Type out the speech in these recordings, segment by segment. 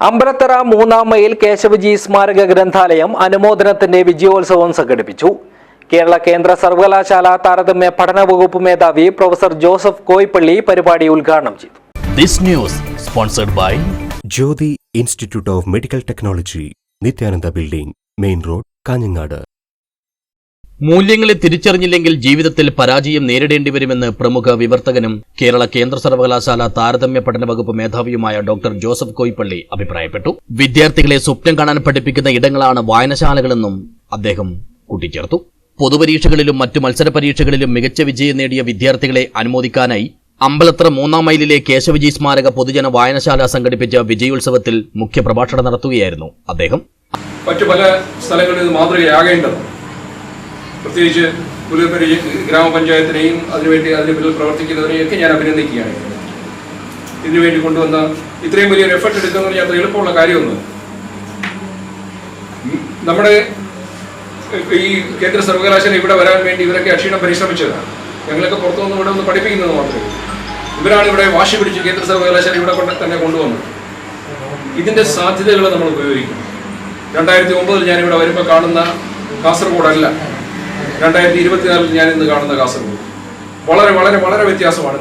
അമ്പലത്തറ മൂന്നാം മൈൽ കേശവജി സ്മാരക ഗ്രന്ഥാലയം അനുമോദനത്തിന്റെ വിജയോത്സവം സംഘടിപ്പിച്ചു. കേരള കേന്ദ്ര സർവകലാശാല താരതമ്യ പഠന വകുപ്പ് മേധാവി പ്രൊഫസർ ജോസഫ് കോയിപ്പള്ളി പരിപാടി ഉദ്ഘാടനം ചെയ്തു. This news sponsored by Jyothi institute of medical technology Nithyananda building main road Kanhangad. മൂല്യങ്ങളെ തിരിച്ചറിഞ്ഞില്ലെങ്കിൽ ജീവിതത്തിൽ പരാജയം നേരിടേണ്ടി വരുമെന്ന് പ്രമുഖ വിവർത്തകനും കേരള കേന്ദ്ര സർവകലാശാല താരതമ്യ പഠന വകുപ്പ് മേധാവിയുമായ ഡോക്ടർ ജോസഫ് കോയിപ്പള്ളി അഭിപ്രായപ്പെട്ടു. വിദ്യാർത്ഥികളെ സ്വപ്നം കാണാൻ പഠിപ്പിക്കുന്ന ഇടങ്ങളാണ് വായനശാലകളെന്നും അദ്ദേഹം കൂട്ടിച്ചേർത്തു. പൊതുപരീക്ഷകളിലും മറ്റു മത്സര പരീക്ഷകളിലും മികച്ച വിജയം നേടിയ വിദ്യാർത്ഥികളെ അനുമോദിക്കാനായി അമ്പലത്ര മൂന്നാം മൈലിലെ കേശവജി സ്മാരക പൊതുജന വായനശാല സംഘടിപ്പിച്ച വിജയോത്സവത്തിൽ മുഖ്യപ്രഭാഷണം നടത്തുകയായിരുന്നു അദ്ദേഹം. മറ്റു പല സ്ഥലങ്ങളിൽ മാതൃകയാകേണ്ടത് പ്രത്യേകിച്ച് പുലിപ്പരി ഗ്രാമപഞ്ചായത്തിനെയും അതിനുവേണ്ടി അതിന് പിന്നിൽ പ്രവർത്തിക്കുന്നവരെയും ഒക്കെ ഞാൻ അഭിനന്ദിക്കുകയാണ്. ഇതിനുവേണ്ടി കൊണ്ടുവന്ന ഇത്രയും വലിയൊരു എഫർട്ട് എടുക്കുന്നത് പറഞ്ഞാൽ അത്ര എളുപ്പമുള്ള കാര്യമൊന്നും. നമ്മുടെ ഈ കേന്ദ്ര സർവകലാശാല ഇവിടെ വരാൻ വേണ്ടി ഇവരൊക്കെ അക്ഷീണം പരിശ്രമിച്ചതാണ് ഞങ്ങളൊക്കെ പുറത്തുനിന്ന് ഇവിടെ ഒന്ന് പഠിപ്പിക്കുന്നത് മാത്രമേ ഇവരാണ് ഇവിടെ വാശി പിടിച്ച് കേന്ദ്ര സർവകലാശാല ഇവിടെ കൊണ്ട് തന്നെ കൊണ്ടുവന്നത്. ഇതിന്റെ സാധ്യതകൾ നമ്മൾ ഉപയോഗിക്കും രണ്ടായിരത്തി ഒമ്പതിൽ ഞാൻ ഇവിടെ വരുമ്പോൾ കാണുന്ന കാസർഗോഡ് അല്ല രണ്ടായിരത്തി ഇരുപത്തിനാലിൽ ഞാൻ ഇന്ന് കാണുന്ന കാസർഗോഡ്. വളരെ വളരെ വളരെ വ്യത്യാസമാണ്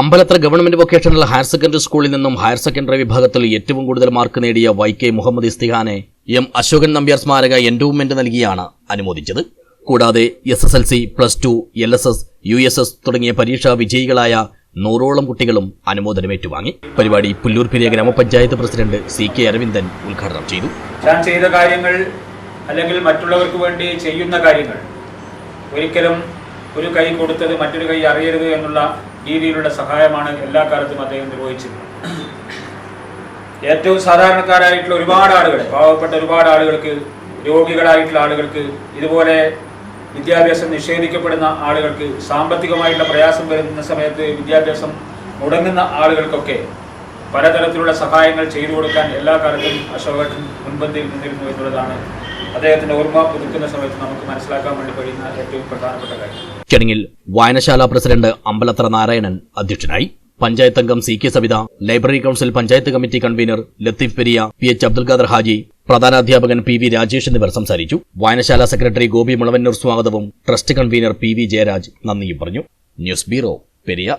Ambalathara government vocational higher secondary സ്കൂളിൽ നിന്നും ഹയർ സെക്കൻഡറി വിഭാഗത്തിൽ ഏറ്റവും കൂടുതൽ മാർക്ക് നേടിയ വൈ കെ മുഹമ്മദ് ഇസ്തിഹാനെ എം അശോകൻ നമ്പ്യാർ സ്മാരക എൻഡോവ്മെന്റ് നൽകിയാണ് അനുമോദിച്ചത്. കൂടാതെ S S L C plus two L S S U S S തുടങ്ങിയ പരീക്ഷാ വിജയികളായ നൂറോളം കുട്ടികളും അനുമോദനം ഏറ്റുവാങ്ങി പരിപാടി പുല്ലൂർ പെരിയ ഗ്രാമപഞ്ചായത്ത് പ്രസിഡന്റ് സി കെ അരവിന്ദൻ ഉദ്ഘാടനം ചെയ്തു. താൻ ചെയ്ത കാര്യങ്ങൾ അല്ലെങ്കിൽ മറ്റുള്ളവർക്ക് വേണ്ടി ചെയ്യുന്ന കാര്യങ്ങൾ ഒരിക്കലും ഒരു കൈ കൊടുത്തത് മറ്റൊരു കൈ അറിയരുത് എന്നുള്ള രീതിയിലുള്ള സഹായമാണ് എല്ലാ കാലത്തും അദ്ദേഹം നിർവഹിച്ചത് ഏറ്റവും സാധാരണക്കാരായിട്ടുള്ള ഒരുപാട് ആളുകൾ പാവപ്പെട്ട ഒരുപാട് ആളുകൾക്ക് രോഗികളായിട്ടുള്ള ആളുകൾക്ക് ഇതുപോലെ വിദ്യാഭ്യാസം നിഷേധിക്കപ്പെടുന്ന ആളുകൾക്ക് സാമ്പത്തികമായിട്ടുള്ള പ്രയാസം വരുന്ന സമയത്ത് വിദ്യാഭ്യാസം മുടങ്ങുന്ന ആളുകൾക്കൊക്കെ പലതരത്തിലുള്ള സഹായങ്ങൾ ചെയ്തു കൊടുക്കാൻ എല്ലാ കാലത്തും അശോകൻ മുൻപന്തിയിൽ നിന്നിരുന്നു എന്നുള്ളതാണ് അദ്ദേഹത്തിന്റെ ഓർമ്മ പുതുക്കുന്ന സമയത്ത് നമുക്ക് മനസ്സിലാക്കാൻ വേണ്ടി കഴിയുന്ന ഏറ്റവും പ്രധാനപ്പെട്ട കാര്യം. ചടങ്ങിൽ വായനശാല പ്രസിഡന്റ് അമ്പലത്ര നാരായണൻ അധ്യക്ഷനായി പഞ്ചായത്ത് അംഗം C K Savitha library council panchayat committee convener Latheef Periya P H Abdul Khader Haji പ്രധാനാധ്യാപകൻ P V Rajesh എന്നിവർ സംസാരിച്ചു. വായനശാല സെക്രട്ടറി ഗോപി മുളവന്നൂർ സ്വാഗതവും trust convener P V Jayaraj നന്ദിയും പറഞ്ഞു. News bureau Periya.